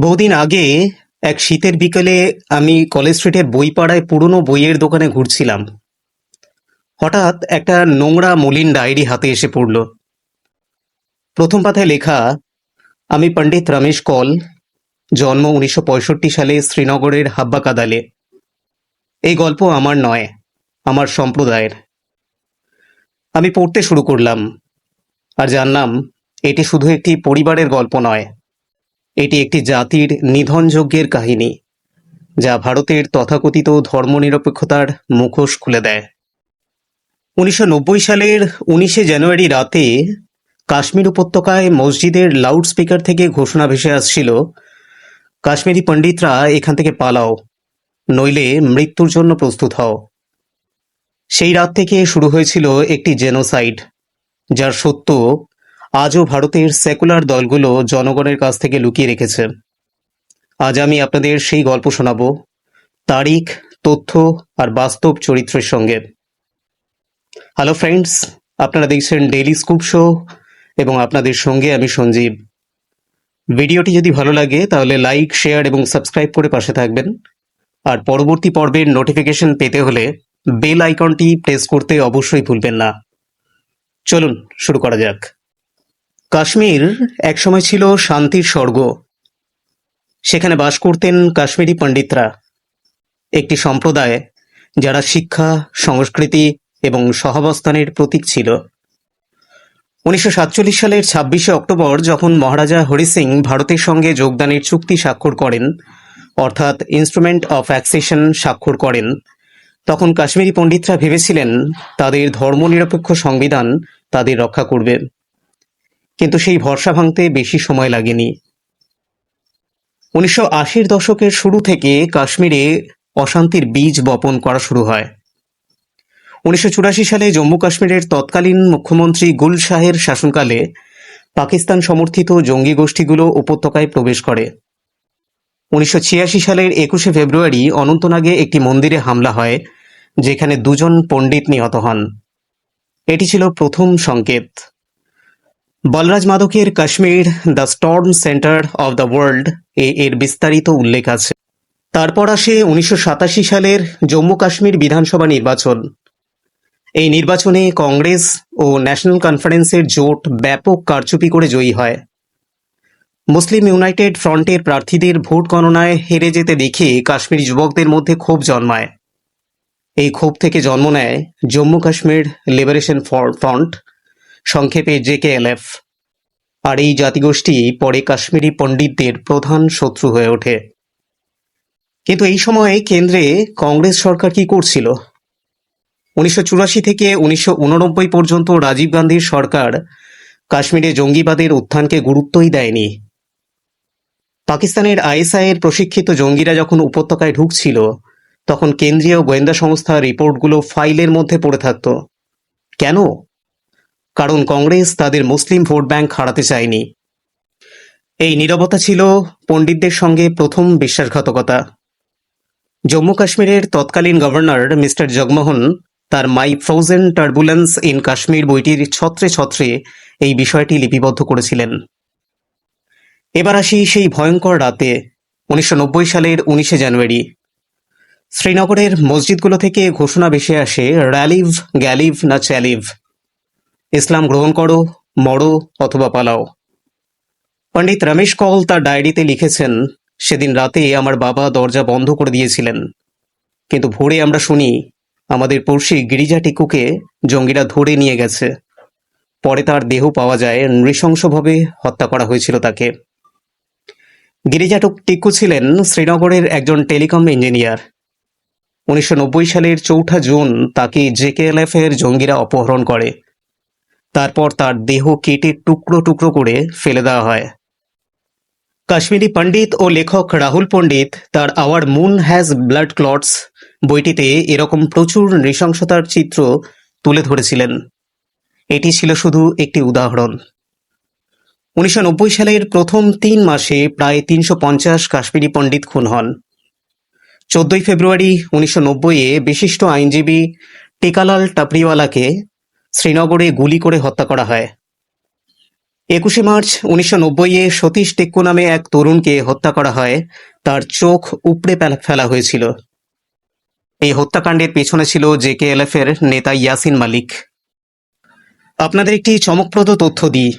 বহুদিন আগে এক শীতের বিকেলে আমি কলেজ স্ট্রিটের বইপাড়ায় পুরনো বইয়ের দোকানে ঘুরছিলাম। হঠাৎ একটা নোংরা মলিন ডায়েরি হাতে এসে পড়ল। প্রথম পাতায় লেখা, আমি পণ্ডিত রমেশ কল, জন্ম উনিশশো পঁয়ষট্টি সালে শ্রীনগরের হাব্বা কাদালে এই গল্প আমার নয়, আমার সম্প্রদায়ের। আমি পড়তে শুরু করলাম, আর জানলাম, এটি শুধু একটি পরিবারের গল্প নয়। এটি একটি জাতির নিধনযজ্ঞের কাহিনী, যা ভারতের তথাকথিত ধর্মনিরপেক্ষতার মুখোশ খুলে দেয়। উনিশশো নব্বই সালের উনিশে জানুয়ারি রাতে কাশ্মীর উপত্যকায় মসজিদের লাউড স্পিকার থেকে ঘোষণা ভেসে আসছিল, কাশ্মীরি পণ্ডিতরা এখান থেকে পালাও, নইলে মৃত্যুর জন্য প্রস্তুত হও। সেই রাত থেকে শুরু হয়েছিল একটি জেনোসাইড, যার সত্য আজও ভারতের সেকুলার দলগুলো জনগণের কাছ থেকে লুকিয়ে রেখেছে। আজ আমি আপনাদের সেই গল্প শোনাবো, তারিখ, তথ্য আর বাস্তব চরিত্রের সঙ্গে। হ্যালো ফ্রেন্ডস আপনারা দেখছেন ডেইলি স্কুপ শো এবং আপনাদের সঙ্গে আমি সঞ্জীব। ভিডিওটি যদি ভালো লাগে তাহলে লাইক শেয়ার এবং সাবস্ক্রাইব করে পাশে থাকবেন। আর পরবর্তী পর্বের নোটিফিকেশন পেতে হলে বেল আইকনটি প্রেস করতে অবশ্যই ভুলবেন না। চলুন শুরু করা যাক। কাশ্মীর একসময় ছিল শান্তির স্বর্গ। সেখানে বাস করতেন কাশ্মীরি পণ্ডিতরা। একটি সম্প্রদায় যারা শিক্ষা, সংস্কৃতি এবং সহাবস্থানের প্রতীক ছিল। উনিশশো সাতচল্লিশ সালের ছাব্বিশে অক্টোবর যখন মহারাজা হরি সিং ভারতের সঙ্গে যোগদানের চুক্তি স্বাক্ষর করেন, অর্থাৎ ইনস্ট্রুমেন্ট অফ অ্যাক্সেশন স্বাক্ষর করেন, তখন কাশ্মীরি পণ্ডিতরা ভেবেছিলেন তাদের ধর্মনিরপেক্ষ সংবিধান তাদের রক্ষা করবে। কিন্তু সেই ভরসা ভাঙতে বেশি সময় লাগেনি। উনিশশো আশির দশকের শুরু থেকে কাশ্মীরে অশান্তির বীজ বপন করা শুরু হয়। উনিশশো চুরাশি সালে জম্মু কাশ্মীরের তৎকালীন মুখ্যমন্ত্রী গুল শাহের শাসনকালে পাকিস্তান সমর্থিত জঙ্গি গোষ্ঠীগুলো উপত্যকায় প্রবেশ করে। উনিশশো ছিয়াশি সালের একুশে ফেব্রুয়ারি অনন্তনাগে একটি মন্দিরে হামলা হয়, যেখানে দুজন পণ্ডিত নিহত হন। এটি ছিল প্রথম সংকেত। বলরাজ মাদকের Kashmir, the storm centre of the world এ এর বিস্তারিত উল্লেখ আছে। তারপর আসে উনিশশো সাতাশি সালের জম্মু কাশ্মীর বিধানসভা নির্বাচন। এই নির্বাচনে কংগ্রেস ও ন্যাশনাল কনফারেন্সের জোট ব্যাপক কারচুপি করে জয়ী হয়। মুসলিম ইউনাইটেড ফ্রন্টের প্রার্থীদের ভোট গণনায় হেরে যেতে দেখে কাশ্মীরি যুবকদের মধ্যে ক্ষোভ জন্মায়। এই ক্ষোভ থেকে জন্ম নেয় জম্মু কাশ্মীর লিবারেশন ফ্রন্ট সংক্ষেপে জেকেএলএফ। আর এই জাতিগোষ্ঠী পরে কাশ্মীরি পণ্ডিতদের প্রধান শত্রু হয়ে ওঠে। কিন্তু এই সময়ে কেন্দ্রে কংগ্রেস সরকার কি করছিল? উনিশশো চুরাশি থেকে উনিশশো উননব্বই পর্যন্ত রাজীব গান্ধীর সরকার কাশ্মীরে জঙ্গিবাদের উত্থানকে গুরুত্বই দেয়নি। পাকিস্তানের আইএসআই এর প্রশিক্ষিত জঙ্গিরা যখন উপত্যকায় ঢুকছিল, তখন কেন্দ্রীয় গোয়েন্দা সংস্থার রিপোর্টগুলো ফাইলের মধ্যে পড়ে থাকত। কেন? কারণ কংগ্রেস তাদের মুসলিম ভোট ব্যাংক হারাতে চায়নি। এই নিরবতা ছিল পণ্ডিতদের সঙ্গে প্রথম বিশ্বাসঘাতকতা। জম্মু কাশ্মীরের তৎকালীন গভর্নর মিস্টার জগমোহন তার my frozen turbulence in Kashmir বইটির ছত্রে ছত্রে এই বিষয়টি লিপিবদ্ধ করেছিলেন। এবার আসি সেই ভয়ঙ্কর রাতে, উনিশশো নব্বই সালের উনিশে জানুয়ারি। শ্রীনগরের মসজিদগুলো থেকে ঘোষণা ভেসে আসে র্যালিভ গ্যালিভ না চ্যালিভ? ইসলাম গ্রহণ করো, মরো অথবা পালাও। পণ্ডিত রমেশ কল তার ডায়েরিতে লিখেছেন, সেদিন রাতে আমার বাবা দরজা বন্ধ করে দিয়েছিলেন। কিন্তু ভোরে আমরা শুনি, আমাদের পড়শি গিরিজা টিকুকে জঙ্গিরা ধরে নিয়ে গেছে। পরে তার দেহ পাওয়া যায়, নৃশংসভাবে হত্যা করা হয়েছিল তাকে। গিরিজা টিকু ছিলেন শ্রীনগরের একজন টেলিকম ইঞ্জিনিয়ার। উনিশশো নব্বই সালের চৌঠা জুন তাকে জেকেএলএফ এর জঙ্গিরা অপহরণ করে। তারপর তার দেহ কেটে টুকরো টুকরো করে ফেলে দেওয়া হয়। কাশ্মীরি পণ্ডিত ও লেখক রাহুল পণ্ডিত তার our moon has blood clots বইটিতে এরকম প্রচুর নৃশংসতার চিত্র তুলে ধরেছিলেন। এটি ছিল শুধু একটি উদাহরণ। উনিশশো নব্বই সালের প্রথম তিন মাসে প্রায় তিনশো পঞ্চাশ কাশ্মীরি পণ্ডিত খুন হন। চোদ্দই ফেব্রুয়ারি উনিশশো নব্বইয়ে বিশিষ্ট আইনজীবী টিকালাল টাপরিওয়ালাকে শ্রীনগরে গুলি করে হত্যা করা হয়। একুশে মার্চ উনিশশো নব্বইয়ে সতীশ টেক্কু নামে এক তরুণকে হত্যা করা হয়। তার চোখ উপড়ে ফেলা- হয়েছিল। এই হত্যাকাণ্ডের পেছনে ছিল জেকেএলএফ এর নেতা ইয়াসিন মালিক। আপনাদের একটি চমকপ্রদ তথ্য দিই।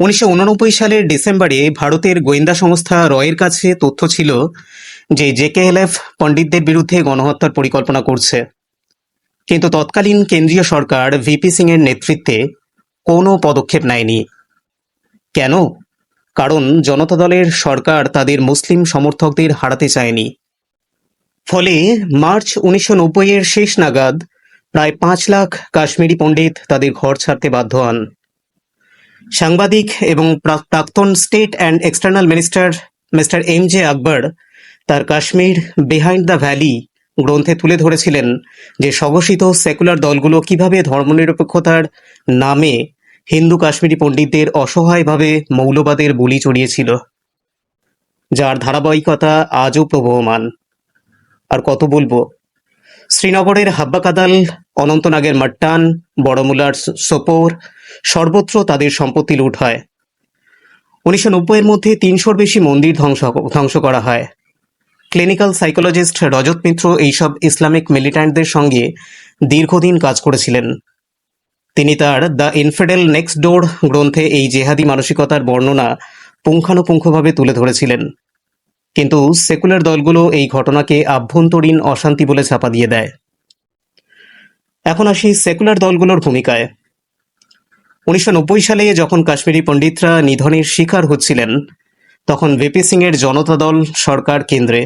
উনিশশো উননব্বই সালের ডিসেম্বরে ভারতের গোয়েন্দা সংস্থা রয়ের কাছে তথ্য ছিল যে জেকেএলএফ পণ্ডিতদের বিরুদ্ধে গণহত্যার পরিকল্পনা করছে। কিন্তু তৎকালীন কেন্দ্রীয় সরকার ভিপি সিং এর নেতৃত্বে কোনো পদক্ষেপ নেয়নি। কেন? কারণ জনতা দলের সরকার তাদের মুসলিম সমর্থকদের হারাতে চায়নি। ফলে মার্চ উনিশশো এর শেষ নাগাদ প্রায় পাঁচ লাখ কাশ্মীরি পণ্ডিত তাদের ঘর ছাড়তে বাধ্য হন। সাংবাদিক এবং প্রা- প্রাক্তন state and external minister mister M J Akbar তার কাশ্মীর বিহাইন্ড দ্য ভ্যালি গ্রন্থে তুলে ধরেছিলেন যে স্বঘোষিত সেকুলার দলগুলো কীভাবে ধর্মনিরপেক্ষতার নামে হিন্দু কাশ্মীরি পণ্ডিতদের অসহায়ভাবে মৌলবাদের বুলি চড়িয়েছিল, যার ধারাবাহিকতা আজও প্রবহমান। আর কত বলব? শ্রীনগরের হাব্বাকাদাল, অনন্তনাগের মাট্টান, বড়মুলার সোপোর সর্বত্র তাদের সম্পত্তি লুট হয়। উনিশশো নব্বইয়ের মধ্যে তিনশোর বেশি মন্দির ধ্বংস ধ্বংস করা হয়। ক্লিনিক্যাল সাইকোলজিস্ট রজত মিত্র এইসব ইসলামিক মিলিট্যান্টদের সঙ্গে দীর্ঘদিন কাজ করেছিলেন। তিনি তার দ্য ইনফেডেল নেক্সট ডোর গ্রন্থে এই জেহাদি মানসিকতার বর্ণনা পুঙ্খানুপুঙ্খভাবে তুলে ধরেছিলেন। কিন্তু সেকুলার দলগুলো এই ঘটনাকে আভ্যন্তরীণ অশান্তি বলে ছাপা দিয়ে দেয়। এখন আসি সেকুলার দলগুলোর ভূমিকায়। উনিশশো নব্বই সালে যখন কাশ্মীরি পণ্ডিতরা নিধনের শিকার হচ্ছিলেন, তখন ভিপি সিং এর জনতা দল সরকার কেন্দ্রে।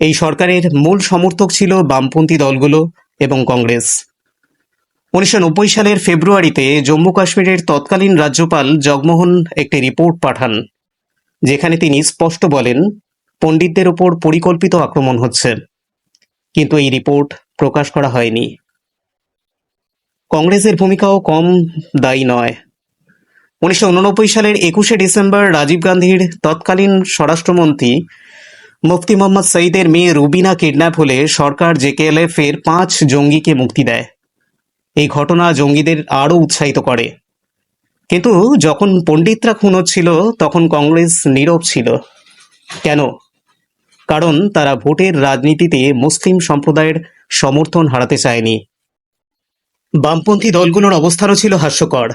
এই সরকারের মূল সমর্থক ছিল বামপন্থী দলগুলো এবং কংগ্রেস। উনিশশো নব্বই সালের ফেব্রুয়ারিতে জম্মু কাশ্মীরের তৎকালীন রাজ্যপাল জগমোহন একটি রিপোর্ট পাঠান, যেখানে তিনি স্পষ্ট বলেন, পণ্ডিতদের ওপর পরিকল্পিত আক্রমণ হচ্ছে। কিন্তু এই রিপোর্ট প্রকাশ করা হয়নি। কংগ্রেসের ভূমিকাও কম দায়ী নয়। উনিশশো সালের একুশে ডিসেম্বর রাজীব গান্ধীর তৎকালীন স্বরাষ্ট্রমন্ত্রী মুফতি মোহাম্মদ সঈদের মেয়ে রুবিনা কিডন্যাপ হলে সরকার জেকেএলএফ এর পাঁচ জঙ্গিকে মুক্তি দেয়। এই ঘটনা জঙ্গিদের আরও উৎসাহিত করে। কিন্তু যখন পণ্ডিতরা খুন হচ্ছিল, তখন কংগ্রেস নীরব ছিল। কেন? কারণ তারা ভোটের রাজনীতিতে মুসলিম সম্প্রদায়ের সমর্থন হারাতে চায়নি। বামপন্থী দলগুলোর অবস্থানও ছিল হাস্যকর।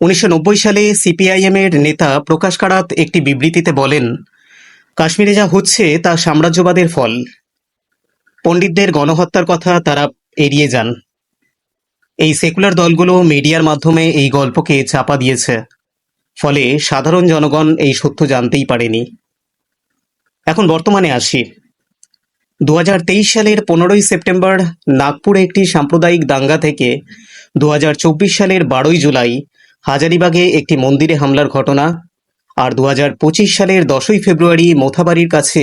উনিশশো নব্বই সালে সিপিআইএম এর নেতা প্রকাশ কারাত একটি বিবৃতিতে বলেন কাশ্মীরে যা হচ্ছে তা সাম্রাজ্যবাদের ফল। পণ্ডিতদের গণহত্যার কথা তারা এড়িয়ে যান। এই সেকুলার দলগুলো মিডিয়ার মাধ্যমে এই গল্পকে চাপা দিয়েছে। ফলে সাধারণ জনগণ এই সত্য জানতেই পারেনি। এখন বর্তমানে আসি। দু হাজার তেইশ সালের পনেরোই সেপ্টেম্বর নাগপুরে একটি সাম্প্রদায়িক দাঙ্গা থেকে দু হাজার চব্বিশ সালের বারোই জুলাই হাজারিবাগে একটি মন্দিরে হামলার ঘটনা আর দু হাজার পঁচিশ সালের দশই ফেব্রুয়ারি মোথাবাড়ির কাছে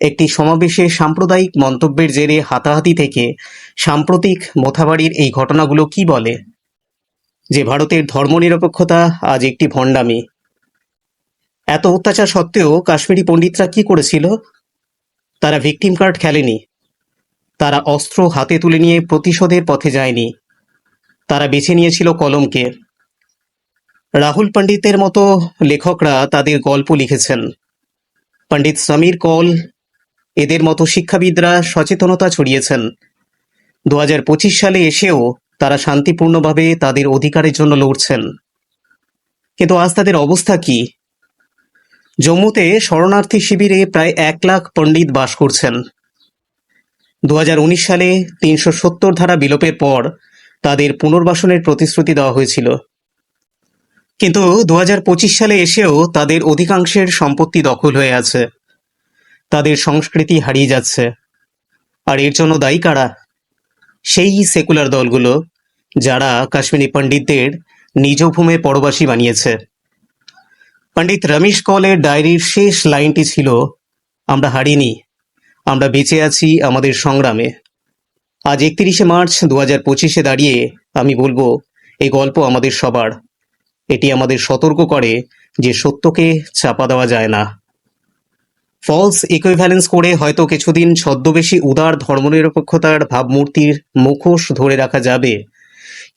একটি সমাবেশে সাম্প্রদায়িক মন্তব্যের জেরে হাতাহাতি থেকে সাম্প্রতিক মোথাবাড়ির এই ঘটনাগুলো কি বলে? যে ভারতের ধর্মনিরপেক্ষতা আজ একটি ভণ্ডামি। এত অত্যাচার সত্ত্বেও কাশ্মীরি পণ্ডিতরা কি করেছিল? তারা ভিকটিম কার্ড খেলেনি। তারা অস্ত্র হাতে তুলে নিয়ে প্রতিশোধের পথে যায়নি। তারা বেছে নিয়েছিল কলমকে। রাহুল পণ্ডিতের মতো লেখকরা তাদের গল্প লিখেছেন। পণ্ডিত সমীর কল, এদের মতো শিক্ষাবিদরা সচেতনতা ছড়িয়েছেন। দু হাজার পঁচিশ সালে এসেও তারা শান্তিপূর্ণভাবে তাদের অধিকারের জন্য লড়ছেন। কিন্তু আজ তাদের অবস্থা কি? জম্মুতে শরণার্থী শিবিরে প্রায় এক লাখ পণ্ডিত বাস করছেন। দু হাজার উনিশ সালে তিনশো সত্তর ধারা বিলোপের পর তাদের পুনর্বাসনের প্রতিশ্রুতি দেওয়া হয়েছিল। কিন্তু দু হাজার পঁচিশ সালে এসেও তাদের অধিকাংশের সম্পত্তি দখল হয়ে আছে। তাদের সংস্কৃতি হারিয়ে যাচ্ছে। আর এর জন্য দায়ী কারা? সেই সেকুলার দলগুলো, যারা কাশ্মীরি পণ্ডিতদের নিজ ভূমে পরবাসী বানিয়েছে। পণ্ডিত রমেশ কলের ডায়েরির শেষ লাইনটি ছিল, আমরা হারিনি, আমরা বেঁচে আছি আমাদের সংগ্রামে। আজ একত্রিশে মার্চ দু হাজার পঁচিশে দাঁড়িয়ে আমি বলব এই গল্প আমাদের সবার। এটি আমাদের সতর্ক করে যে সত্যকে চাপা দেওয়া যায় না। ফলস ইকুইভ্যালেন্স করে হয়তো কিছুদিন ছদ্মবেশী উদার ধর্মনিরপেক্ষতার ভাবমূর্তির মুখোশ ধরে রাখা যাবে।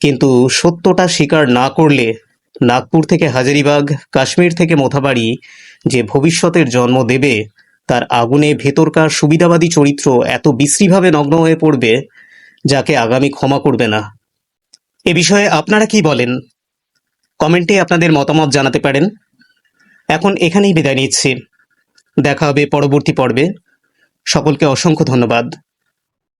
কিন্তু সত্যটা স্বীকার না করলে নাগপুর থেকে হাজারিবাগ, কাশ্মীর থেকে মোথাবাড়ি যে ভবিষ্যতের জন্ম দেবে, তার আগুনে ভেতরকার সুবিধাবাদী চরিত্র এত বিশ্রীভাবে নগ্ন হয়ে পড়বে, যাকে আগামী ক্ষমা করবে না। এ বিষয়ে আপনারা কি বলেন? কমেন্টে আপনাদের মতামত জানাতে পারেন। এখন এখানেই বিদায় নিচ্ছি। দেখা হবে পরবর্তী পর্বে। সকলকে অসংখ্য ধন্যবাদ।